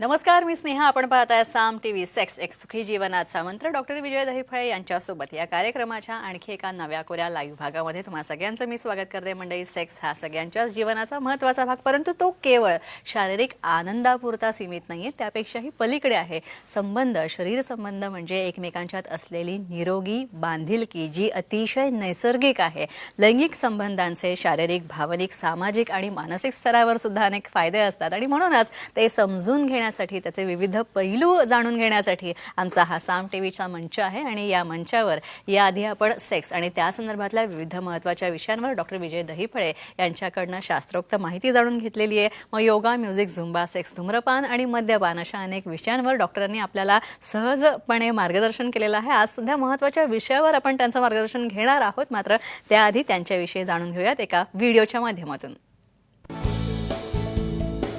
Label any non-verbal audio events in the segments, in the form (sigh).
नमस्कार मी स्नेहा. आपण पाहताय साम टी व्ही सेक्स एक सुखी जीवनाचा मंत्र. डॉक्टर विजय दहिफळे यांच्यासोबत या कार्यक्रमाच्या आणखी एका नव्या कोऱ्या लाईव्ह भागामध्ये तुम्हा सगळ्यांचं मी स्वागत करते. मंडळी सेक्स हा सगळ्यांच्याच जीवनाचा महत्त्वाचा भाग परंतु तो केवळ शारीरिक आनंदापुरता सीमित नाहीये त्यापेक्षाही पलीकडे आहे. संबंध शरीर संबंध म्हणजे एकमेकांच्यात असलेली निरोगी बांधिलकी जी अतिशय नैसर्गिक आहे. लैंगिक संबंधांचे शारीरिक भावनिक सामाजिक आणि मानसिक स्तरावर सुद्धा अनेक फायदे असतात आणि म्हणूनच ते समजून घेण्या घेण्यासाठी त्याचे विविध पैलू जाणून घेण्यासाठी आमचा हा साम टीव्हीचा मंच आहे आणि या मंचावर याआधी आपण सेक्स आणि त्या संदर्भातल्या विविध महत्त्वाच्या विषयांवर डॉक्टर विजय दहिफळे यांच्याकडनं शास्त्रोक्त माहिती जाणून घेतलेली आहे. मग योगा म्युझिक झुंबा सेक्स धूम्रपान आणि मद्यपान अशा अनेक विषयांवर डॉक्टरांनी आपल्याला सहजपणे मार्गदर्शन केलेलं आहे. आज सध्या महत्त्वाच्या विषयावर आपण त्यांचं मार्गदर्शन घेणार आहोत. मात्र त्याआधी त्यांच्याविषयी जाणून घेऊयात एका व्हिडिओच्या माध्यमातून.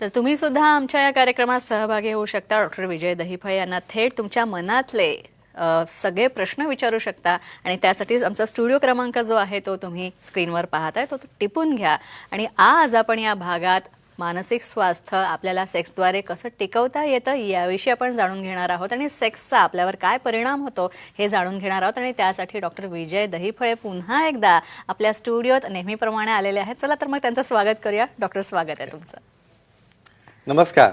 तर तुम्ही सुद्धा आमच्या या कार्यक्रमात सहभागी होऊ शकता. डॉक्टर विजय दहिफळे यांना थेट तुमच्या मनातले सगळे प्रश्न विचारू शकता. आणि त्यासाठी आमचा स्टुडिओ क्रमांक जो आहे तो तुम्ही स्क्रीनवर पाहताय तो टिपून घ्या. आणि आज आपण या भागात मानसिक स्वास्थ्य आपल्याला सेक्सद्वारे कसं टिकवता येतं याविषयी आपण जाणून घेणार आहोत. आणि सेक्सचा आपल्यावर काय परिणाम होतो हे जाणून घेणार आहोत. आणि त्यासाठी डॉक्टर विजय दहिफळे पुन्हा एकदा आपल्या स्टुडिओत नेहमीप्रमाणे आलेले आहेत. चला तर मग त्यांचं स्वागत करूया. डॉक्टर स्वागत आहे तुमचं. नमस्कार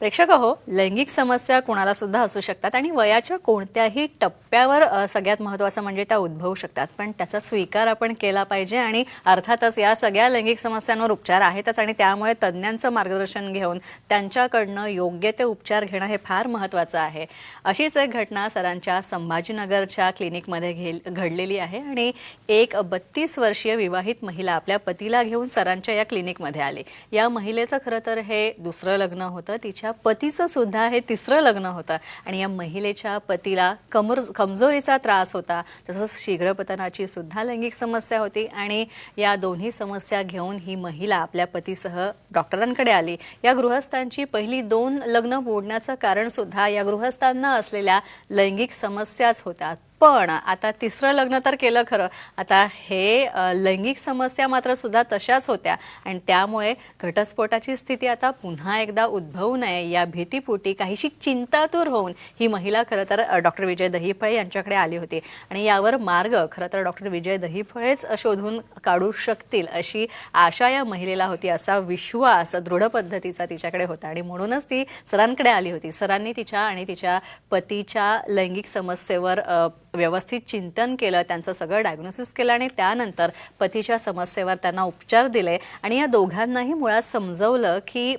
प्रेक्षक हो लैंगिक समस्या कोणाला सुद्धा असू शकतात आणि वयाच्या कोणत्याही टप्प्यावर अ, सगळ्यात महत्त्वाचं म्हणजे त्या उद्भवू शकतात. पण त्याचा स्वीकार आपण केला पाहिजे आणि अर्थातच या सगळ्या लैंगिक समस्यांवर उपचार आहेतच आणि त्यामुळे तज्ज्ञांचं मार्गदर्शन घेऊन त्यांच्याकडनं योग्य ते उपचार घेणं हे फार महत्त्वाचं आहे. अशीच एक घटना सरांच्या संभाजीनगरच्या क्लिनिकमध्ये घे घडलेली आहे आणि एक बत्तीस वर्षीय विवाहित महिला आपल्या पतीला घेऊन सरांच्या या क्लिनिकमध्ये आली. या महिलेचं खरं तर हे दुसरं लग्न होतं. तिच्या पतीचं सुद्धा हे तिसरं लग्न होतं. आणि या महिलेच्या पतीला कमर कमजोरीचा त्रास होता. तसंच शीघ्रपतनाची सुद्धा लैंगिक समस्या होती. आणि या दोन्ही समस्या घेऊन ही महिला आपल्या पतीसह डॉक्टरांकडे आली. या गृहस्थांची पहिली दोन लग्न मोडण्याचं कारण सुद्धा या गृहस्थांना असलेल्या लैंगिक समस्याच होत्या. पण आता तिसरं लग्न तर केलं खरं. आता हे लैंगिक समस्या मात्र सुद्धा तशाच होत्या. आणि त्यामुळे घटस्फोटाची स्थिती आता पुन्हा एकदा उद्भवू नये. या भीतीपोटी काहीशी चिंतातूर होऊन ही महिला खरं तर डॉक्टर विजय दहिफळे यांच्याकडे आली होती. आणि यावर मार्ग खरं तर डॉक्टर विजय दहिफळेच शोधून काढू शकतील अशी आशा या महिलेला होती असा विश्वास दृढ पद्धतीचा तिच्याकडे होता. आणि म्हणूनच ती सरांकडे आली होती. सरांनी तिच्या आणि तिच्या पतीच्या लैंगिक समस्येवर व्यवस्थित चिंतन केलं त्यांचं सगळं डायग्नोसिस केलं आणि त्यानंतर पतीच्या समस्येवर त्यांना उपचार दिले. आणि या दोघांनाही मुळात समजवलं की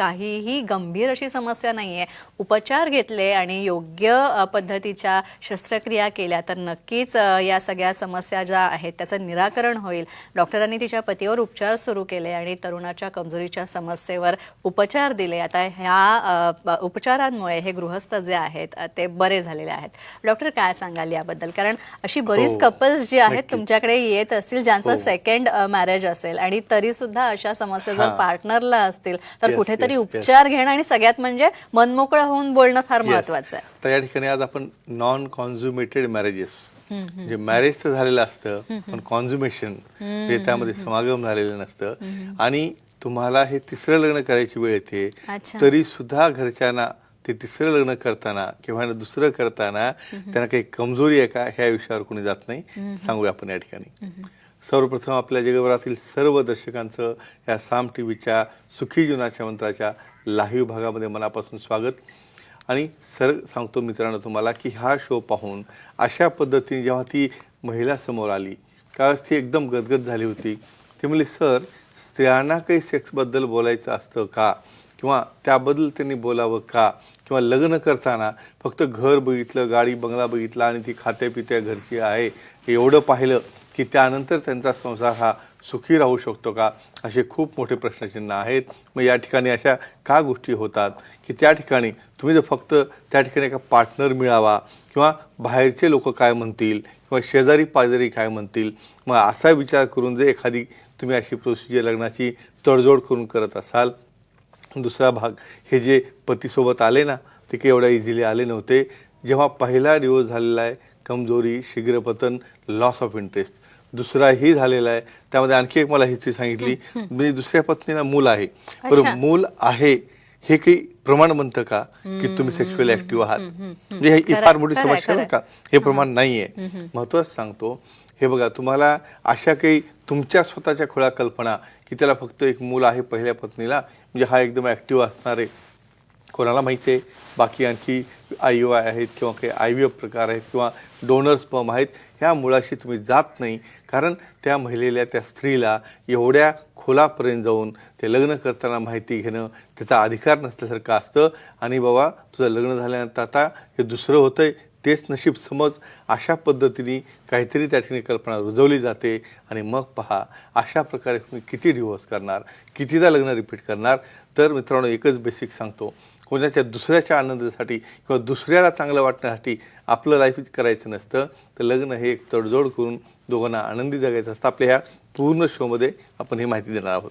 काहीही गंभीर अशी समस्या नाही आहे उपचार घेतले आणि योग्य पद्धतीच्या शस्त्रक्रिया केल्या तर नक्कीच या सगळ्या समस्या ज्या आहेत त्याचं निराकरण होईल डॉक्टरांनी तिच्या पतीवर उपचार सुरू केले आणि तरुणाच्या कमजोरीच्या समस्येवर उपचार दिले आता ह्या उपचारांमुळे हे गृहस्थ जे आहेत ते बरे झालेले आहेत डॉक्टर काय सांगाल याबद्दल कारण अशी बरीच हो, कपल्स जी आहेत. तुमच्याकडे येत असतील ज्यांचं हो. सेकंड मॅरेज असेल आणि तरी सुद्धा अशा समस्या जर. पार्टनरला असतील तर Yes, yes, yes. उपचार घेणं आणि सगळ्यात म्हणजे मनमोकळं होऊन बोलणं फार Yes. महत्वाचं आहे. तर या ठिकाणी आज आपण नॉन कॉन्झ्युमेटेड मॅरेजेस म्हणजे मॅरेज तर झालेलं असतं पण कॉन्झ्युमेशन म्हणजे त्यामध्ये समागम झालेलं नसतं. आणि तुम्हाला हे तिसरं लग्न करायची वेळ येते. तरी सुद्धा घरच्यांना ते तिसरं लग्न करताना किंवा दुसरं करताना त्यांना काही कमजोरी आहे का? ह्या विषयावर कोणी जात नाही. सांगूया आपण या ठिकाणी. सर्वप्रथम आपल्या जगभरातील सर्व दर्शकांचं या साम टी व्हीच्या सुखी जीवनाच्या मंत्राच्या लाईव्ह भागामध्ये मनापासून स्वागत. आणि सर सांगतो मित्रांनो तुम्हाला की हा शो पाहून अशा पद्धतीने जेव्हा ती महिला समोर आली त्यावेळेस ती एकदम गदगद झाली होती. ती म्हणली सर स्त्रियांना काही सेक्सबद्दल बोलायचं असतं का? किंवा त्याबद्दल त्यांनी बोलावं का? किंवा लग्न करताना फक्त घर बघितलं गाडी बंगला बघितला आणि ती खात्यापित्या घरची आहे एवढं पाहिलं की त्यानंतर त्यांचा संसार हा सुखी राहू शकतो का असे खूप मोठे प्रश्नचिन्ह आहेत. मग या ठिकाणी अशा का गोष्टी होतात की त्या ठिकाणी तुम्ही जर फक्त त्या ठिकाणी एका पार्टनर मिळावा किंवा बाहेरचे लोक काय म्हणतील किंवा शेजारी पाजारी काय म्हणतील मग असा विचार करून जर एखादी तुम्ही अशी प्रोसिजर लग्नाची तडजोड करून करत असाल दुसरा भाग हे जे पतीसोबत आले ना ते काही एवढ्या इझिली आले नव्हते. जेव्हा पहिला डिवोर्स झालेला आहे कमजोरी शीघ्रपतन लॉस ऑफ इंटरेस्ट दुसराही झालेला आहे. त्यामध्ये आणखी एक मला हिस्ट्री सांगितली. म्हणजे दुसऱ्या पत्नीला मूल आहे. बरं मूल आहे हे काही प्रमाण म्हणतं का की तुम्ही सेक्शुअली ऍक्टिव्ह आहात? म्हणजे ही फार मोठी समस्या. बरं का? हे प्रमाण नाहीये. महत्वाचं सांगतो हे बघा तुम्हाला अशा काही तुमच्या स्वतःच्या खुळ्या कल्पना की त्याला फक्त एक मूल आहे पहिल्या पत्नीला म्हणजे हा एकदम ऍक्टिव्ह असणार आहे. कोणाला माहिती आहे? बाकी आणखी आय ओ आय आहेत किंवा काही आय व्ही एफ प्रकार आहेत किंवा डोनर्स पम आहेत. ह्या मुळाशी तुम्ही जात नाही. कारण त्या महिलेला त्या स्त्रीला एवढ्या खोलापर्यंत जाऊन ते लग्न करताना माहिती घेणं त्याचा अधिकार नसल्यासारखं असतं. आणि बाबा तुझं लग्न झाल्यानंतर आता हे दुसरं होतं आहे तेच नशीब समज. अशा पद्धतीने काहीतरी त्या ठिकाणी कल्पना रुजवली जाते. आणि मग पहा अशा प्रकारे तुम्ही किती डिवोर्स करणार कितीदा लग्न रिपीट करणार? तर मित्रांनो एकच बेसिक सांगतो. कोणाच्या दुसऱ्याच्या आनंदासाठी किंवा दुसऱ्याला चांगलं वाटण्यासाठी आपलं लाईफ करायचं नसतं तर लग्न हे एक तडजोड करून दोघांना आनंदी जगायचं असतं. आपल्या ह्या पूर्ण शोमध्ये आपण ही माहिती देणार आहोत.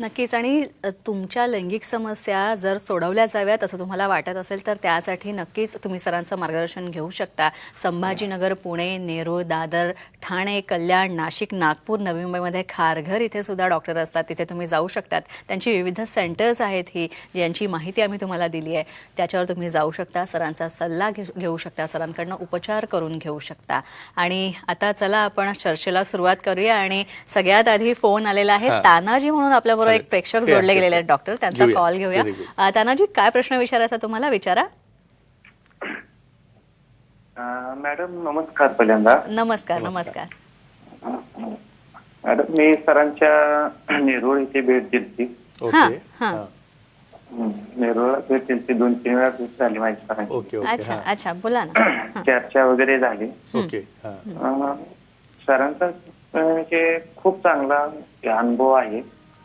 नक्कीच. आणि तुमच्या लैंगिक समस्या जर सोडवल्या जाव्यात असं तुम्हाला वाटत असेल तर त्यासाठी नक्कीच तुम्ही सरांचं मार्गदर्शन घेऊ शकता. संभाजीनगर पुणे नेरूळ दादर ठाणे कल्याण नाशिक नागपूर नवी मुंबईमध्ये खारघर इथे सुद्धा डॉक्टर असतात. तिथे तुम्ही जाऊ शकतात. त्यांची विविध सेंटर्स आहेत ही ज्यांची माहिती आम्ही तुम्हाला दिली आहे. त्याच्यावर तुम्ही जाऊ शकता. सरांचा सल्ला घेऊ घेऊ शकता. सरांकडनं उपचार करून घेऊ शकता. आणि आता चला आपण चर्चेला सुरुवात करूया. आणि सगळ्यात आधी फोन आलेला आहे. तानाजी म्हणून आपल्याबरोबर एक चालेल. प्रेक्षक जोडले. गेलेले आहेत डॉक्टर त्यांचा. कॉल घेऊया. तानाजी काय प्रश्न विचारायचा तुम्हाला? विचारा. मॅडम नमस्कार पहिल्यांदा. नमस्कार नमस्कार. मॅडम मी सरांच्या नेरुळ इथे भेट दिली. ओके. हां, हां. हं, नेरुळला भेट दिली. दोन तीन वेळा भेट झाली माझी सरांची. Okay okay. अच्छा अच्छा. बोला ना. चर्चा वगैरे झाली. हां. सरांचा म्हणजे खूप चांगला अनुभव आहे.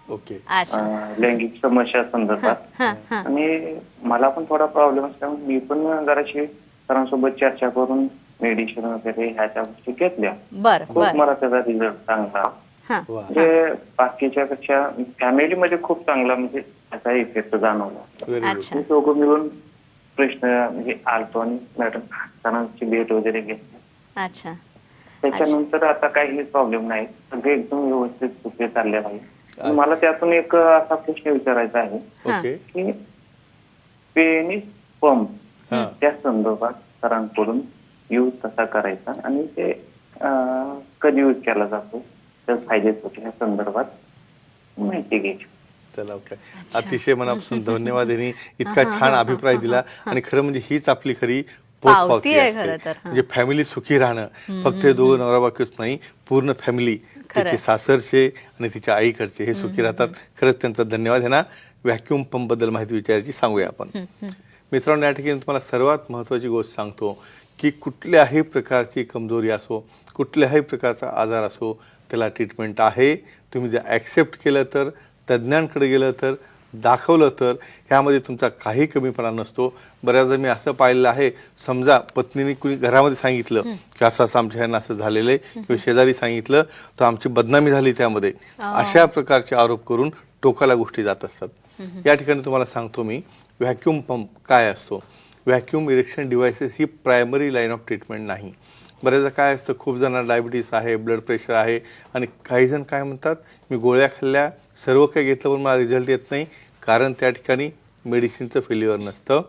ओके. अच्छा. अं, लैंगिक समस्या संदर्भात. हां हां आणि मला पण थोडा प्रॉब्लेम असल्यामुळे मी पण जराशी सरांसोबत चर्चा करून मेडिसिन वगैरे ह्याच्या गोष्टी घेतल्या. बर खूप बर. मला त्याचा रिझल्ट चांगला. हां. वा. म्हणजे बाकीच्या पेक्षा फॅमिलीमध्ये खूप चांगला म्हणजे त्याचा इफेक्ट जाणवला. व्हेरी गुड अच्छा. मी दोघं मिळून प्रश्न म्हणजे आलतो आणि मॅडम सरांची भेट वगैरे घेतली. अच्छा. त्याच्यानंतर आता काही प्रॉब्लेम नाही. सगळे एकदम व्यवस्थित सुखे चाललेलं आहे आणि मला त्यातून एक असा प्रश्न विचारायचा आहे. ओके. की पेनिस पंप. त्या संदर्भात सरांकडून यूज कसा करायचा आणि ते कधी यूज केला जातो? त्याचे फायदे या संदर्भात माहिती घ्यायची. चला ओके. अतिशय मनापासून धन्यवाद यांनी इतका छान अभिप्राय दिला आणि खरं म्हणजे हीच आपली खरी पावती असते. तर, हां. म्हणजे फॅमिली सुखी राहणं. फक्त हे दोघं नवरा बायकोच नाही पूर्ण फॅमिली. तिचे सासरचे आणि तिच्या आईकडचे हे सुखी राहतात. खरंच त्यांचा धन्यवाद ह्यांना व्हॅक्युम पंपबद्दल माहिती विचारायची सांगूया आपण. मित्रांनो या ठिकाणी तुम्हाला सर्वात महत्वाची गोष्ट सांगतो की कुठल्याही प्रकारची कमजोरी असो कुठल्याही प्रकारचा आजार असो त्याला ट्रीटमेंट आहे. तुम्ही जर ॲक्सेप्ट केलं तर तज्ज्ञांकडे गेलं तर दाखवलं तर ह्यामध्ये तुमचा काही कमीपणा नसतो. बऱ्याचदा मी असं पाहिलेलं आहे समजा पत्नीने कुणी घरामध्ये सांगितलं की असं असं आमच्या ह्यांना असं झालेलं आहे किंवा शेजारी सांगितलं तर आमची बदनामी झाली त्यामध्ये. अशा प्रकारचे आरोप करून टोकाला गोष्टी जात असतात. या ठिकाणी तुम्हाला सांगतो मी व्हॅक्यूम पंप काय असतो? व्हॅक्यूम इरेक्शन डिव्हायसेस ही प्रायमरी लाईन ऑफ ट्रीटमेंट नाही. बऱ्याचदा काय असतं खूप जणांना डायबिटीस आहे ब्लड प्रेशर आहे आणि काही जण काय म्हणतात मी गोळ्या खाल्ल्या सर्व काही घेतलं पण मला रिझल्ट येत नाही कारण त्या ठिकाणी मेडिसिनचं फेल्युअर नसतं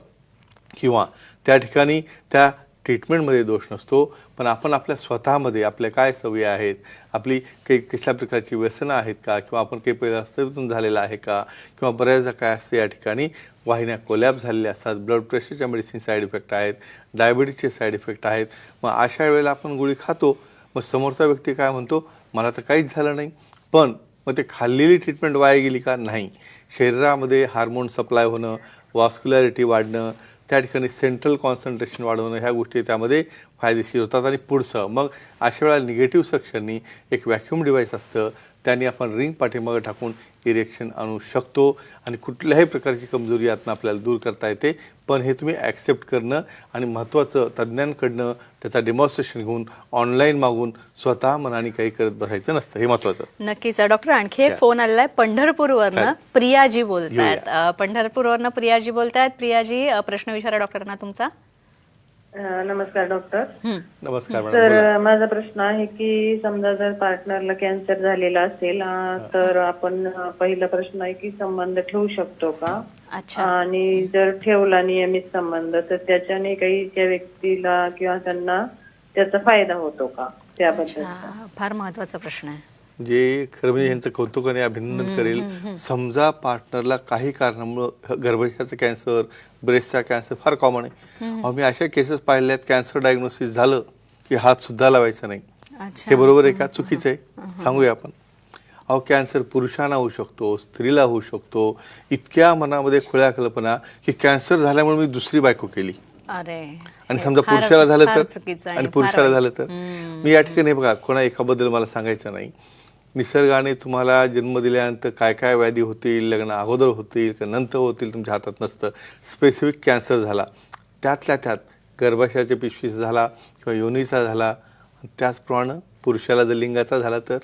किंवा त्या ठिकाणी त्या ट्रीटमेंटमध्ये दोष नसतो. पण आपण आपल्या स्वतःमध्ये आपल्या काय सवयी आहेत? आपली काही कसल्या प्रकारची व्यसनं आहेत का? किंवा आपण काही पहिलं झालेलं आहे का? किंवा बऱ्याचदा काय असते या ठिकाणी? वाहिन्या कोलॅप झालेल्या असतात. ब्लड प्रेशरच्या मेडिसिन साईड इफेक्ट आहेत. डायबिटीजचे साईड इफेक्ट आहेत. मग अशा वेळेला आपण गोळी खातो. मग समोरचा व्यक्ती काय म्हणतो? मला तर काहीच झालं नाही. पण मग ते खाल्लेली ट्रीटमेंट वाया गेली का? नाही. शरीरामध्ये हार्मोन सप्लाय होणं वॉस्क्युलॅरिटी वाढणं त्या ठिकाणी सेंट्रल कॉन्सन्ट्रेशन वाढवणं ह्या गोष्टी त्यामध्ये फायदेशीर होतात. आणि पुढचं मग अशा वेळा निगेटिव्ह सेक्शननी एक व्हॅक्यूम डिव्हाइस असतं. त्यांनी आपण रिंग पाठीमागं टाकून इरेक्शन आणू शकतो. आणि कुठल्याही प्रकारची कमजोरी यातनं आपल्याला दूर करता येते. पण हे तुम्ही ॲक्सेप्ट करणं आणि महत्त्वाचं तज्ज्ञांकडनं त्याचा डेमॉन्स्ट्रेशन घेऊन ऑनलाईन मागून स्वतः मनाने काही करत बसायचं नसतं. हे महत्त्वाचं. नक्कीच. डॉक्टर आणखी एक? फोन आलेला आहे पंढरपूरवरनं? प्रियाजी बोलतायत. पंढरपूरवरनं प्रियाजी बोलतायत. प्रियाजी प्रश्न विचारा डॉक्टरांना तुमचा. नमस्कार डॉक्टर. नमस्कार मॅडम तर माझा प्रश्न आहे की समजा जर पार्टनरला कॅन्सर झालेला असेल तर आपण पहिला प्रश्न आहे की संबंध ठेवू शकतो का? अच्छा. आणि जर ठेवला नियमित संबंध तर त्याच्याने काही त्या व्यक्तीला किंवा त्यांना त्याचा फायदा होतो का? त्याबद्दल. फार महत्त्वाचा प्रश्न आहे. जे खरं म्हणजे यांचं कौतुकाने अभिनंदन करेल. समजा पार्टनरला काही कारणामुळं गर्भाशयाचं कॅन्सर ब्रेस्टचा कॅन्सर फार कॉमन आहे. अहो, मी अशा केसेस पाहिल्यात कॅन्सर डायग्नोसिस झालं की हात सुद्धा लावायचा नाही. हे बरोबर आहे का? चुकीचं आहे. सांगूया आपण. अहो कॅन्सर पुरुषांना होऊ शकतो स्त्रीला होऊ शकतो. इतक्या मनामध्ये खुळ्या कल्पना की कॅन्सर झाल्यामुळे मी दुसरी बायको केली. अरे आणि समजा पुरुषाला झालं तर आणि पुरुषाला. झालं तर. मी या ठिकाणी बघा कोणा एकाबद्दल मला सांगायचं नाही. निसर्गाने तुम्हाला जन्म दिल्यानंतर काय काय व्याधी होतील लग्न अगोदर होतील का नंतर होतील तुमच्या हातात नसतं. स्पेसिफिक कॅन्सर झाला. त्यातल्या त्यात गर्भाशयाच्या पिशवीचा झाला किंवा योनीचा झाला. त्याचप्रमाणे पुरुषाला जर लिंगाचा झाला तर?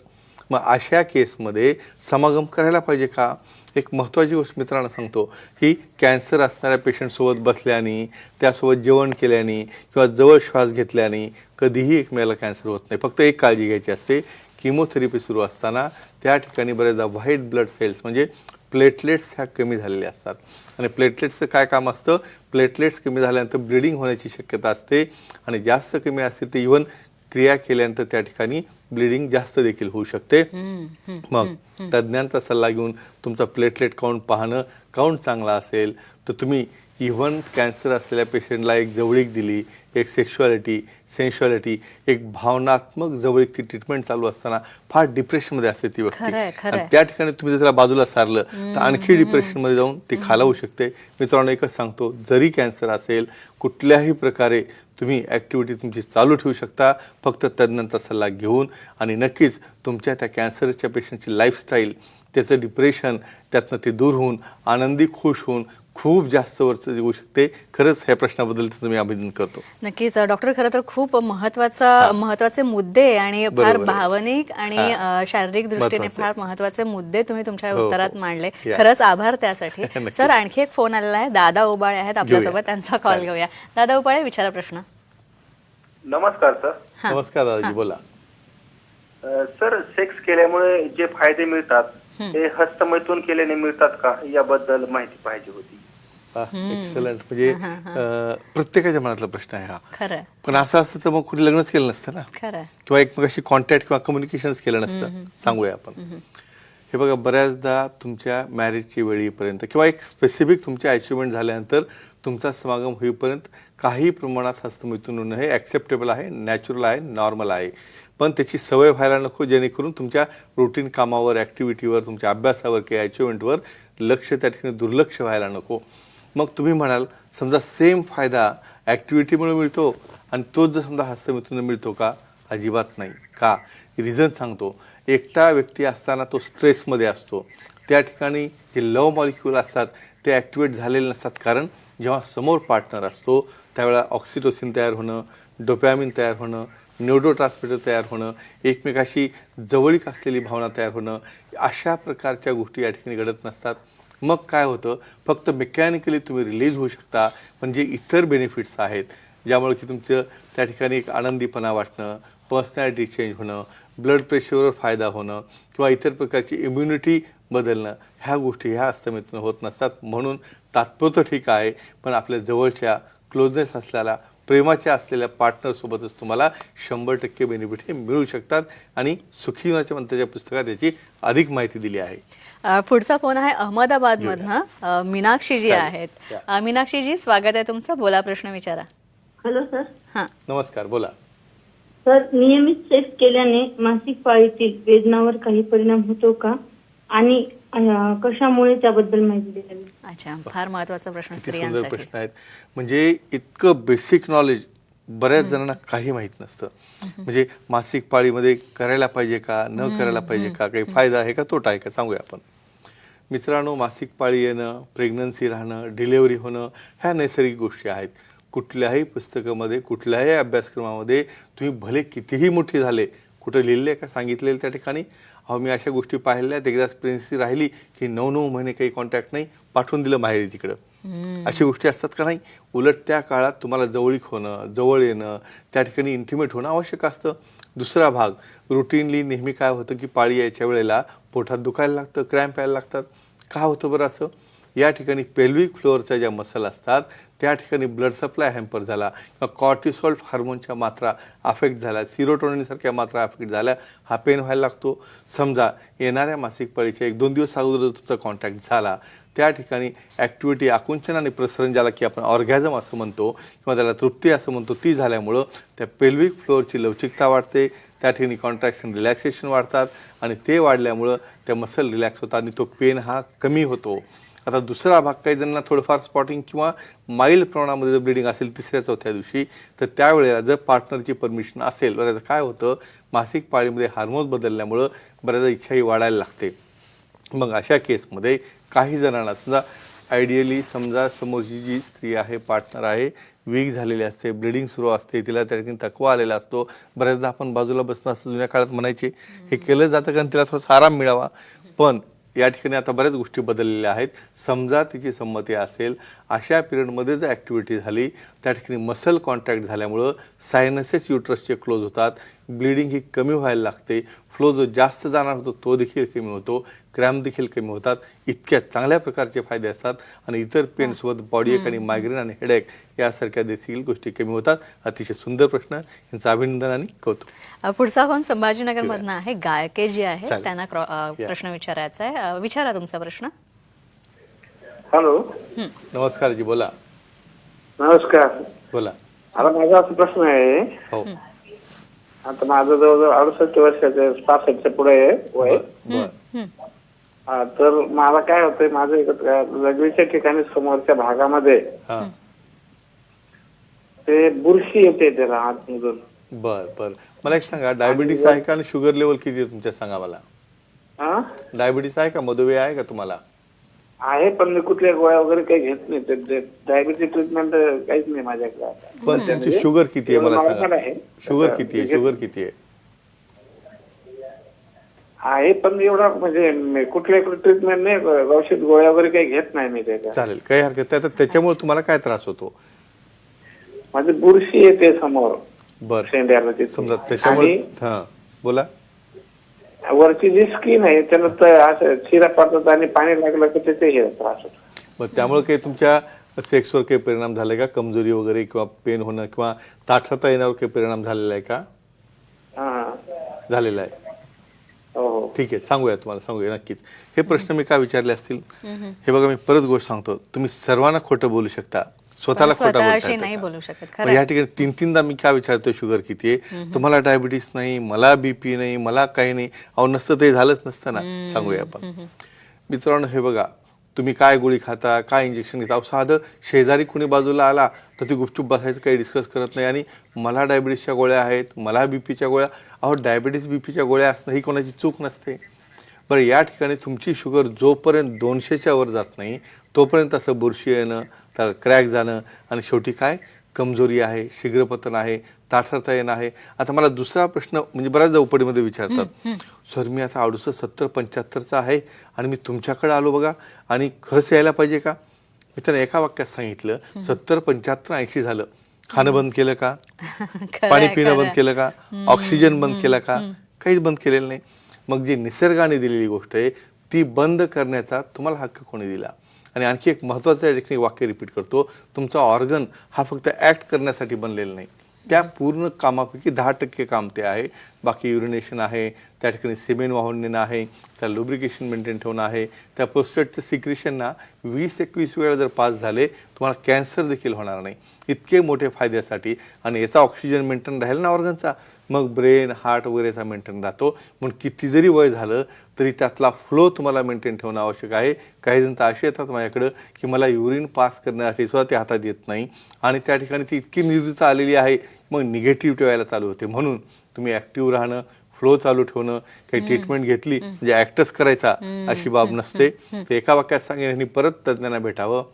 मग अशा केसमध्ये समागम करायला पाहिजे का? एक महत्त्वाची गोष्ट मित्रांनो सांगतो की कॅन्सर असणाऱ्या पेशंटसोबत बसल्याने त्यासोबत जेवण केल्याने किंवा जवळ श्वास घेतल्याने कधीही एकमेकाला कॅन्सर होत नाही. फक्त एक काळजी घ्यायची असते. किमोथेरपी सुरू असताना त्या ठिकाणी बरेचदा व्हाईट ब्लड सेल्स म्हणजे प्लेटलेट्स ह्या कमी झालेल्या असतात. आणि प्लेटलेट्सचं काय काम असतं? प्लेटलेट्स कमी झाल्यानंतर ब्लिडिंग होण्याची शक्यता असते. आणि जास्त कमी असतील तर इव्हन क्रिया केल्यानंतर त्या ठिकाणी ब्लिडिंग जास्त देखील होऊ शकते. मग तज्ज्ञांचा सल्ला घेऊन तुमचा प्लेटलेट काउंट पाहणं काउंट चांगला असेल तर तुम्ही इव्हन कॅन्सर असलेल्या पेशंटला एक जवळीक दिली एक सेक्शुअलिटी सेन्शुअलिटी एक भावनात्मक जवळीक ती ट्रीटमेंट चालू असताना फार डिप्रेशनमध्ये असते ती व्यक्ती. आणि त्या ठिकाणी तुम्ही जर त्याला बाजूला सारलं तर आणखी डिप्रेशनमध्ये जाऊन ती खालावू शकते. मित्रांनो एकच सांगतो जरी कॅन्सर असेल कुठल्याही प्रकारे तुम्ही ॲक्टिव्हिटी तुमची चालू ठेवू शकता. फक्त तज्ज्ञांचा सल्ला घेऊन आणि नक्कीच तुमच्या त्या कॅन्सरच्या पेशंटची लाईफस्टाईल त्याचं डिप्रेशन त्यातनं ते दूर होऊन आनंदी खुश होऊन खूप जास्त वर्ष जगू शकते खरंच ह्या प्रश्नाबद्दल त्याचं मी अभिनंदन करतो नक्कीच डॉक्टर खरं तर खूप महत्त्वाचा महत्त्वाचे मुद्दे आणि फार. भावनिक आणि शारीरिक दृष्टीने. फार महत्त्वाचे मुद्दे तुम्ही तुमच्या हो, हो. उत्तरात मांडले. खरंच आभार त्यासाठी. (laughs) सर आणखी एक फोन आलेला आहे दादा उबाळे आहेत आपल्यासोबत. त्यांचा कॉल. घेऊया दादा उबाळे विचारा प्रश्न नमस्कार सर. नमस्कार दादाजी बोला सर सेक्स केल्यामुळे जे फायदे मिळतात ते हस्तमैथून केल्याने मिळतात का याबद्दल माहिती पाहिजे होती एक्सलंट म्हणजे प्रत्येकाच्या मनातला प्रश्न आहे हा. पण असं असतं तर मग कुठे लग्नच केलं नसतं ना. किंवा एकमेकाशी कॉन्टॅक्ट किंवा कम्युनिकेशनच केलं नसतं. सांगूया आपण. हे बघा बऱ्याचदा तुमच्या मॅरेजची वेळीपर्यंत किंवा एक स्पेसिफिक तुमचे अचिव्हमेंट झाल्यानंतर तुमचा समागम होईपर्यंत काही प्रमाणात हस्तमैथून होणं हे ॲक्सेप्टेबल आहे नॅचरल आहे नॉर्मल आहे. पण त्याची सवय व्हायला नको जेणेकरून तुमच्या रुटीन कामावर ॲक्टिव्हिटीवर तुमच्या अभ्यासावर किंवा अचिव्हमेंटवर लक्ष त्या ठिकाणी दुर्लक्ष व्हायला नको. मग तुम्ही म्हणाल समजा सेम फायदा ॲक्टिव्हिटीमुळे मिळतो आणि तोच जर समजा हस्तमिथून मिळतो का? अजिबात नाही. का? रिझन सांगतो. एकटा व्यक्ती असताना तो स्ट्रेसमध्ये असतो. त्या ठिकाणी जे लव मॉलिक्यूल असतात ते ॲक्टिवेट झालेले नसतात. कारण जेव्हा समोर पार्टनर असतो त्यावेळेला ऑक्सिटोसिन तयार होणं डोपॅमिन तयार होणं न्यूरो ट्रान्समिटर तयार होणं एकमेकाशी जवळीक असलेली भावना तयार होणं अशा प्रकारच्या गोष्टी या ठिकाणी घडत नसतात. मग काय होतं? फक्त मेकॅनिकली तुम्ही रिलीज होऊ शकता. पण जे इतर बेनिफिट्स आहेत. ज्यामुळे की तुमचं त्या ठिकाणी एक आनंदीपणा वाटणं पर्सनॅलिटी चेंज होणं ब्लड प्रेशरवर फायदा होणं किंवा इतर प्रकारची इम्युनिटी बदलणं ह्या गोष्टी ह्या अस्तमेतून होत नसतात. म्हणून तात्पुरतं ठीक आहे पण आपल्या जवळच्या क्लोजनेस असलेल्या प्रेमाच्या असलेल्या पार्टनरसोबतच तुम्हाला शंभर टक्के बेनिफिट हे मिळू शकतात. आणि सुखी होण्याच्या मंत्राच्या पुस्तकात याची अधिक माहिती दिली आहे. पुढचा फोन आहे अहमदाबाद मधनं मीनाक्षीजी चालेल. आहेत. अ, मीनाक्षीजी स्वागत आहे तुमचं. बोला प्रश्न विचारा. Hello sir. हां. नमस्कार बोला. सर नियमित सेक्स केल्याने मासिक पाळीतील वेदनावर काही परिणाम होतो का? आणि कशामुळे त्याबद्दल माहिती द्यावी अच्छा फार महत्त्वाचा प्रश्न स्त्रियांसाठी. प्रश्न आहेत. म्हणजे इतकं बेसिक नॉलेज बऱ्याच जणांना काही माहीत नसतं. म्हणजे मासिक पाळीमध्ये करायला पाहिजे का? न करायला पाहिजे का? काही फायदा आहे का? तोटा आहे का? सांगूया आपण. मित्रांनो मासिक पाळी येणं प्रेग्नन्सी राहणं डिलेवरी होणं ह्या नैसर्गिक गोष्टी आहेत. कुठल्याही पुस्तकामध्ये कुठल्याही अभ्यासक्रमामध्ये तुम्ही भले कितीही मोठी झाले कुठं लिहिले का सांगितलेलं त्या ठिकाणी अहो मी अशा गोष्टी पाहिल्या एकदा प्रेग्नन्सी राहिली की नऊ नऊ महिने काही कॉन्टॅक्ट नाही पाठवून दिलं माहेरी तिकडं. अशी गोष्टी असतात का नाही? उलट त्या काळात तुम्हाला जवळीक होणं जवळ येणं त्या ठिकाणी इंटिमेट होणं आवश्यक असतं. दुसरा भाग रुटीनली नेहमी काय होतं की पाळी यायच्या वेळेला पोटात दुखायला लागतं क्रॅम्प यायला लागतात. का होतं बरं असं? या ठिकाणी पेल्विक फ्लोअरच्या ज्या मसल असतात त्या ठिकाणी ब्लड सप्लाय हॅम्पर झाला किंवा कॉर्टिसॉल हार्मोनच्या मात्रा अफेक्ट झाल्या सिरोटोनिनसारख्या मात्रा अफेक्ट झाल्या हा पेन व्हायला लागतो. समजा येणाऱ्या मासिक पाळीच्या एक दोन दिवस अगोदर तुमचा कॉन्टॅक्ट झाला त्या ठिकाणी ॲक्टिव्हिटी आकुंचन आणि प्रसरण ज्याला की आपण ऑर्गॅझम असं म्हणतो किंवा त्याला तृप्ती असं म्हणतो ती झाल्यामुळं त्या पेल्विक फ्लोअरची लवचिकता वाढते त्या ठिकाणी कॉन्ट्रॅक्शन रिलॅक्सेशन वाढतात आणि ते वाढल्यामुळं त्या मसल रिलॅक्स होतात आणि तो पेन हा कमी होतो. आता दुसरा भाग काही जणांना थोडंफार स्पॉटिंग किंवा माईल प्रमाणामध्ये जर ब्लिडिंग असेल तिसऱ्या चौथ्या दिवशी तर त्यावेळेला जर पार्टनरची परमिशन असेल बऱ्याचदा काय होतं मासिक पाळीमध्ये हार्मोन्स बदलल्यामुळं बऱ्याचदा इच्छाही वाढायला लागते. मग अशा केसमध्ये काही जणांना समजा आयडियली समजा समोरची जी स्त्री आहे पार्टनर आहे वीक झालेली असते ब्लिडिंग सुरू असते तिला त्या ठिकाणी तकवा आलेला असतो. बऱ्याचदा आपण बाजूला बसणं असं जुन्या काळात म्हणायचे हे केलं जातं कारण तिला थोडासा आराम मिळावा. पण या ठिकाणी आता बऱ्याच गोष्टी बदललेल्या आहेत. समजा तिची संमती असेल अशा पिरियडमध्ये जर ॲक्टिव्हिटी झाली त्या ठिकाणी मसल कॉन्टॅक्ट झाल्यामुळं सायनसेस युट्रसचे क्लोज होतात. ब्लिडिंग ही कमी व्हायला लागते. फ्लो जो जास्त जाणार होतो तो देखील कमी होतो. क्रॅम्प देखील कमी होतात. इतक्या चांगल्या प्रकारचे फायदे असतात. आणि इतर पेनसोबत बॉडी एक आणि मायग्रेन आणि हेडेक यासारख्या देखील गोष्टी कमी होतात. अतिशय सुंदर प्रश्न. यांचं अभिनंदन आणि कौतुक. पुढचा फोन संभाजीनगर मधनं आहे. गायके जी आहे. त्यांना. प्रश्न विचारायचा आहे. विचारा तुमचा प्रश्न. हॅलो. नमस्कार जी बोला. नमस्कार. बोला. आता माझा असा प्रश्न आहे. हो. आता माझं जवळजवळ अडुसष्ट वर्षाचे पासष्टच्या पुढे आहे वय. बर हा, तर मला काय होतंय माझं इकडं लघवीच्या ठिकाणी समोरच्या भागामध्ये हा. ते बुरशी येते त्याला आतमधून. बर बर. मला एक सांगा डायबिटीस आहे का आणि शुगर लेवल किती आहे तुमच्या सांगा मला? हा? डायबिटीस आहे का? मधुमेह आहे का तुम्हाला? आहे पण मी कुठल्या गोळ्या वगैरे काही घेत नाही. ते डायबिटीज ट्रीटमेंट काहीच नाही माझ्याकडे आता. पण तुमची शुगर किती आहे मला सांगा. आहे. शुगर किती आहे शुगर किती आहे? आहे पण एवढा म्हणजे मी कुठल्या ट्रीटमेंट नाही औषध गोळ्या वगैरे काही घेत नाही मी त्याच्या चालेल काही हरकत नाही. तर त्याच्यामुळे तुम्हाला काय त्रास होतो? माझी बुरशी येते समोर. बर. शेंड्याला तिथे. समजा त्याच्यामुळे आणि हा बोला. वरची जी स्किन आहे त्याला तर असं शिरा पडतात आणि पाणी लागलं की त्याचे हे त्रास होतो. मग त्यामुळे काही तुमच्या सेक्सवर काही परिणाम झाले का? कमजोरी वगैरे किंवा पेन होणं किंवा ताठरता येण्यावर काही परिणाम झालेला आहे का? हा. झालेला आहे. हो हो. ठीक आहे सांगूया तुम्हाला सांगूया नक्कीच. हे प्रश्न मी का विचारले असतील? हे बघा मी परत गोष्ट सांगतो. तुम्ही सर्वांना खोटं बोलू शकता. स्वतःला स्वतःशी नाही? बोलू शकत खरं. या ठिकाणी तीन तीनदा मी काय विचारतोय शुगर किती आहे? तुम्हाला डायबिटीस नाही मला बीपी नाही मला काही नाही. अहो नसतं ते झालंच नसतं ना सांगूया आपण. मित्रांनो हे बघा तुम्ही काय गोळी खाता काय इंजेक्शन घेता? साधं शेजारी कुणी बाजूला आला तर ती गुपचूप बसायचं काही डिस्कस करत नाही. आणि मला डायबिटीसच्या गोळ्या आहेत मला बीपीच्या गोळ्या. अहो डायबिटीस बीपीच्या गोळ्या असणं ही कोणाची चूक नसते. बरं या ठिकाणी तुमची शुगर जोपर्यंत दोनशेच्या वर जात नाही तोपर्यंत असं बुरशी येणं त्याला क्रॅक जाणं आणि शेवटी काय? कमजोरी आहे शीघ्रपतन आहे ताठरता येणं आहे. आता मला दुसरा प्रश्न म्हणजे बऱ्याचदा उपडीमध्ये विचारतात. सर मी आता अडुसष्ट सत्तर पंच्याहत्तरचा आहे आणि मी तुमच्याकडे आलो बघा आणि खरंच यायला पाहिजे का? मी त्यांना एका वाक्यात सांगितलं सत्तर पंच्याहत्तर ऐंशी झालं. खाणं बंद केलं का? (laughs) पाणी पिणं बंद. केलं का? ऑक्सिजन बंद केला का? काहीच बंद केलेलं नाही. मग जी निसर्गाने दिलेली गोष्ट आहे ती बंद करण्याचा तुम्हाला हक्क कोणी दिला? आणि आणखी एक महत्त्वाचं या ठिकाणी वाक्य रिपीट करतो तुमचा ऑर्गन हा फक्त ॲक्ट करण्यासाठी बनलेला नाही. त्या पूर्ण कामापैकी दहा टक्के काम ते आहे. बाकी युरिनेशन आहे त्या ठिकाणी सिमेंट वाहून नेणं आहे त्या लुब्रिकेशन मेंटेन ठेवणं आहे त्या प्रोस्टेटचं सिक्रेशनना वीस एकवीस वेळा जर पास झाले तुम्हाला कॅन्सर देखील होणार नाही. इतके मोठे फायद्यासाठी आणि याचा ऑक्सिजन मेंटेन राहील ना ऑर्गनचा मग ब्रेन हार्ट वगैरेचा मेंटेन राहतो. म्हणून किती जरी वय झालं तरी त्यातला फ्लो तुम्हाला मेंटेन ठेवणं आवश्यक आहे. काही जण तर असे येतात माझ्याकडं की मला युरिन पास करण्यासाठी सुद्धा ते हातात येत नाही. आणि त्या ठिकाणी ती इतकी निर्मिती आलेली आहे मग निगेटिव्ह ठेवायला चालू होते. म्हणून तुम्ही ॲक्टिव्ह राहणं फ्लो चालू ठेवणं काही ट्रीटमेंट घेतली म्हणजे ॲक्टच करायचा अशी बाब नसते. ते एका वाक्यात सांगेन यांनी परत तज्ज्ञांना भेटावं.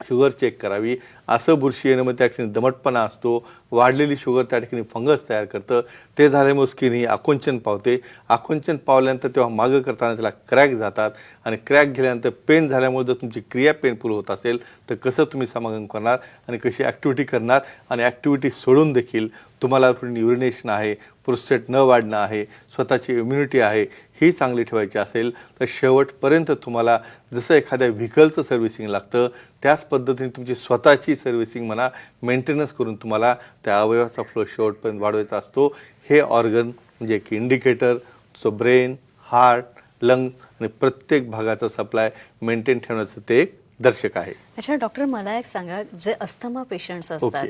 शुगर चेक करावी. असं बुरशी येणं मग त्या ठिकाणी दमटपणा असतो वाढलेली शुगर त्या ठिकाणी फंगस तयार करतं. ते झाल्यामुळे स्किन ही आकुंचन पावते. आकुंचन पावल्यानंतर तेव्हा मागं करताना त्याला क्रॅक जातात आणि क्रॅक गेल्यानंतर पेन झाल्यामुळे जर तुमची क्रिया पेनफुल होत असेल तर कसं तुम्ही समागम करणार आणि कशी ॲक्टिव्हिटी करणार आणि ॲक्टिव्हिटी सोडून देखील तुम्हाला युरिनेशन आहे प्रोस्टेट न वाढणं आहे स्वतःची इम्युनिटी आहे ही चांगली ठेवायची असेल तर शेवटपर्यंत तुम्हाला जसं एखाद्या व्हेकलचं सर्व्हिसिंग लागतं त्याच पद्धतीने तुमची स्वतःची सर्व्हिसिंग म्हणा मेंटेनन्स करून तुम्हाला त्या अवयवाचा फ्लो शेवटपर्यंत वाढवायचा असतो. हे ऑर्गन म्हणजे एक indicator so brain heart lung आणि प्रत्येक भागाचा सप्लाय मेंटेन ठेवण्याचं ते एक दर्शक आहे. अच्छा डॉक्टर मला एक सांगा जे अस्थमा पेशंट्स असतात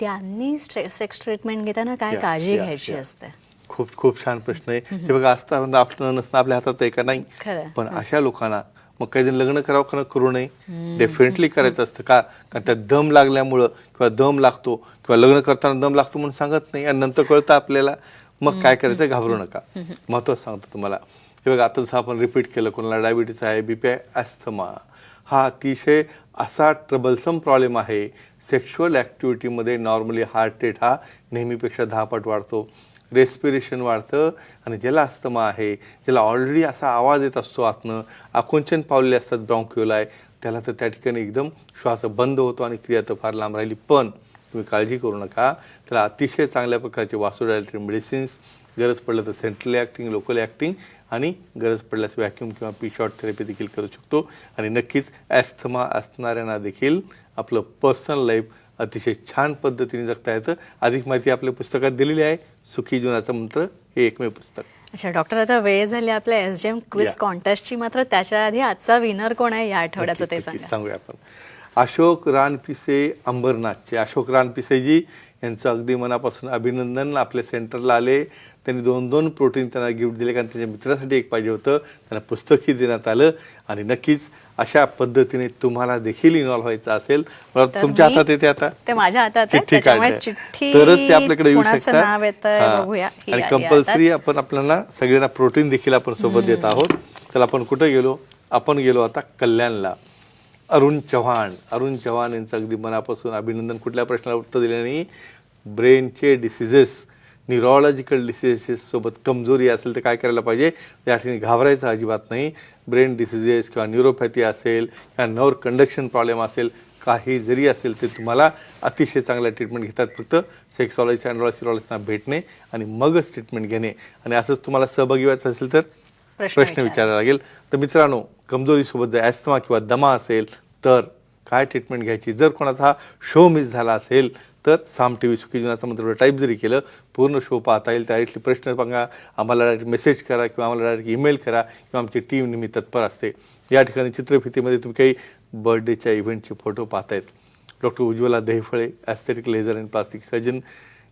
त्यांनी सेक्स ट्रीटमेंट घेताना काय काळजी घ्यायची. असते? खूप खूप छान प्रश्न आहे. हे बघा असता म्हणजे आपलं नसणं आपल्या हातात आहे का नाही. पण अशा लोकांना मग काही जण लग्न करावं का करू नये? डेफिनेटली करायचं असतं. का? कारण त्यात दम लागल्यामुळं किंवा दम लागतो किंवा लग्न करताना दम लागतो म्हणून सांगत नाही आणि नंतर कळतं आपल्याला. मग काय करायचं? घाबरू नका. महत्वाचं सांगतो तुम्हाला. हे बघा आता जसं आपण रिपीट केलं. कोणाला डायबिटीस आहे बीपी आहे ॲस्थमा हा अतिशय असा ट्रबलसम प्रॉब्लेम आहे. सेक्शुअल ॲक्टिव्हिटीमध्ये नॉर्मली हार्ट रेट हा नेहमीपेक्षा दहा पट वाढतो. रेस्पिरेशन वाढतं आणि ज्याला अस्थमा आहे ज्याला ऑलरेडी असा आवाज येत असतो आतनं आकुंचन पावलेले असतात ब्रॉन्क्युलाय त्याला तर त्या ठिकाणी एकदम श्वास बंद होतो आणि क्रिया तर फार लांब राहिली. पण तुम्ही काळजी करू नका त्याला अतिशय चांगल्या प्रकारचे वासोडायलेटरी मेडिसिन्स गरज पडलं तर सेंट्रल ॲक्टिंग लोकल ॲक्टिंग आणि गरज पडल्यास व्हॅक्यूम किंवा पी शॉर्ट थेरपी देखील करू शकतो. आणि नक्कीच ॲस्थमा असणाऱ्यांना देखील आपलं पर्सनल लाईफ अतिशय छान पद्धतीने जगता येतं. अधिक माहिती आपल्या पुस्तकात दिलेली आहे. सुखी जीवनाचा मंत्र हे एकमेव पुस्तक. अच्छा डॉक्टर आता वेळ झाली आपल्या एस जी एम क्विज. कॉन्टेस्टची मात्र त्याच्या आधी आजचा विनर कोण आहे या आठवड्याचं ते सांगूया आपण. अशोक रानपिसे अंबरनाथचे. अशोक रानपिसेजी यांचं अगदी मनापासून अभिनंदन. आपल्या सेंटरला आले. त्यांनी दोन दोन प्रोटीन त्यांना गिफ्ट दिले कारण त्यांच्या मित्रासाठी एक पाहिजे होतं. त्यांना पुस्तकही देण्यात आलं. आणि नक्कीच अशा पद्धतीने तुम्हाला देखील इन्व्हॉल्व व्हायचं असेल. तुमच्या हातात येते आता. ते माझ्या हातात आहे, चिठ्ठी काढते. तरच ते आपल्याकडे येऊ शकतात. आणि कंपल्सरी आपण आपल्याला सगळ्यांना प्रोटीन देखील आपण सोबत देत आहोत. तर आपण कुठं गेलो? आपण गेलो आता कल्याणला. अरुण चव्हाण. अरुण चव्हाण यांचं अगदी मनापासून अभिनंदन. कुठल्या प्रश्नाला उत्तर दिलं नाही? ब्रेनचे डिसिजेस न्यूरोलॉजिकल डिसिजेस सोबत कमजोरी असेल तर काय करायला पाहिजे? या ठिकाणी घाबरायचं अजिबात नाही. ब्रेन डिसिजेस किंवा न्यूरोपॅथी असेल किंवा नर्व कंडक्शन प्रॉब्लेम असेल काही जरी असेल ते तुम्हाला अतिशय चांगल्या ट्रीटमेंट घेतात फक्त. सेक्सॉलॉजी अँड्रॉलॉजिस्टना भेटणे आणि मगच ट्रीटमेंट घेणे. आणि असंच तुम्हाला सहभागी व्हायचं असेल तर प्रश्न प्रश्न विचारा. विचारायला लागेल. तर मित्रांनो कमजोरीसोबत जर ॲस्थमा किंवा दमा असेल तर काय ट्रीटमेंट घ्यायची? जर कोणाचा हा शो मिस झाला असेल तर साम टी व्ही सुखी जीवनाचा मंत्र टाईप जरी केलं पूर्ण शो पाहता येईल. त्या डायरेक्टली प्रश्न पंगा आम्हाला डायरेक्ट मेसेज करा किंवा आम्हाला डायरेक्ट ईमेल करा किंवा आमची टीम नेहमी तत्पर असते. या ठिकाणी चित्रफितीमध्ये तुम्ही काही बर्थडेच्या इव्हेंटचे photo पाहतायत. Doctor Ujjwala Dahiphale aesthetic laser and plastic surgeon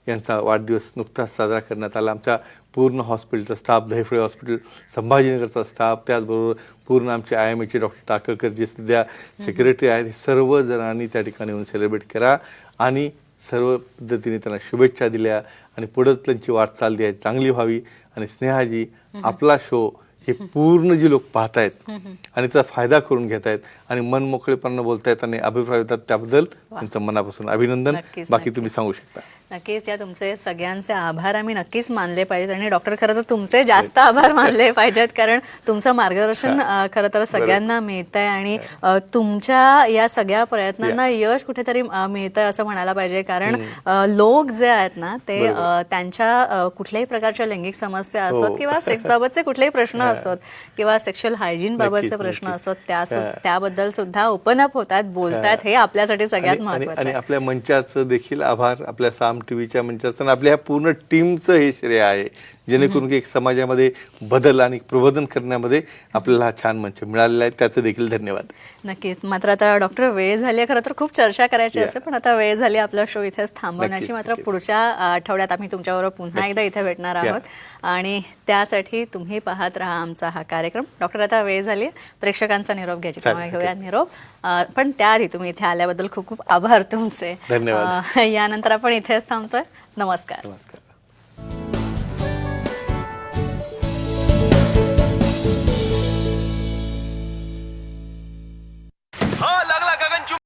यांचा वाढदिवस नुकताच साजरा करण्यात आला. आमच्या पूर्ण हॉस्पिटलचा स्टाफ दहिफळे हॉस्पिटल संभाजीनगरचा स्टाफ त्याचबरोबर पूर्ण आमचे आय एम एचे डॉक्टर टाकळकर जे सध्या सेक्रेटरी आहेत हे सर्वजणांनी त्या ठिकाणी येऊन सेलिब्रेट करा. आणि सर्व पद्धतीने त्यांना शुभेच्छा दिल्या आणि पुढं त्यांची वाटचाल द्यायची चांगली व्हावी. आणि स्नेहाजी आपला शो हे पूर्ण जे लोक पाहतायत आणि त्याचा फायदा करून घेत आहेत आणि मन मोकळेपणानं बोलतायत आणि अभिप्राय देतात त्याबद्दल त्यांचं मनापासून अभिनंदन. बाकी. तुम्ही सांगू शकता. नक्कीच या तुमचे सगळ्यांचे आभार आम्ही नक्कीच मानले पाहिजेत आणि डॉक्टर खरं तर तुमचे जास्त आभार मानले (laughs) पाहिजेत कारण तुमचं मार्गदर्शन खरं तर सगळ्यांना मिळत आहे आणि तुमच्या या सगळ्या प्रयत्नांना यश कुठेतरी अ, मिळतंय असं म्हणायला पाहिजे कारण लोक जे आहेत ना ते त्यांच्या कुठल्याही प्रकारच्या लैंगिक समस्या असोत हो. किंवा सेक्स बाबतचे कुठलेही प्रश्न (laughs) असोत किंवा सेक्शुअल हायजीन बाबतचे प्रश्न. असोत त्या. त्याबद्दल सुद्धा ओपन अप होतात बोलतात हे. आपल्यासाठी सगळ्यात महत्वाचं आहे. आपल्या मंचाचं देखील आभार आपल्या साम साम टीव्हीच्या मंचाचं आणि आपल्या ह्या पूर्ण टीमचं हे श्रेय आहे. जेणेकरून की एक समाजामध्ये बदल आणि प्रबोधन करण्यामध्ये आपल्याला हा छान मंच मिळालेला आहे. त्याचं देखील धन्यवाद. नक्कीच. मात्र आता डॉक्टर वेळ झाली आहे खरं तर खूप चर्चा करायची. असते पण आता वेळ झाली आपला शो इथेच थांबवण्याची. मात्र. पुढच्या आठवड्यात आम्ही तुमच्याबरोबर पुन्हा एकदा इथे भेटणार. आहोत. आणि त्यासाठी तुम्ही पाहत राहा आमचा हा कार्यक्रम. डॉक्टर आता वेळ झाली. प्रेक्षकांचा निरोप घ्यायची तेव्हा घेऊया निरोप. पण त्याआधी तुम्ही इथे आल्याबद्दल खूप खूप आभार तुमचे. धन्यवाद. यानंतर आपण इथेच थांबतोय. नमस्कार. नमस्कार.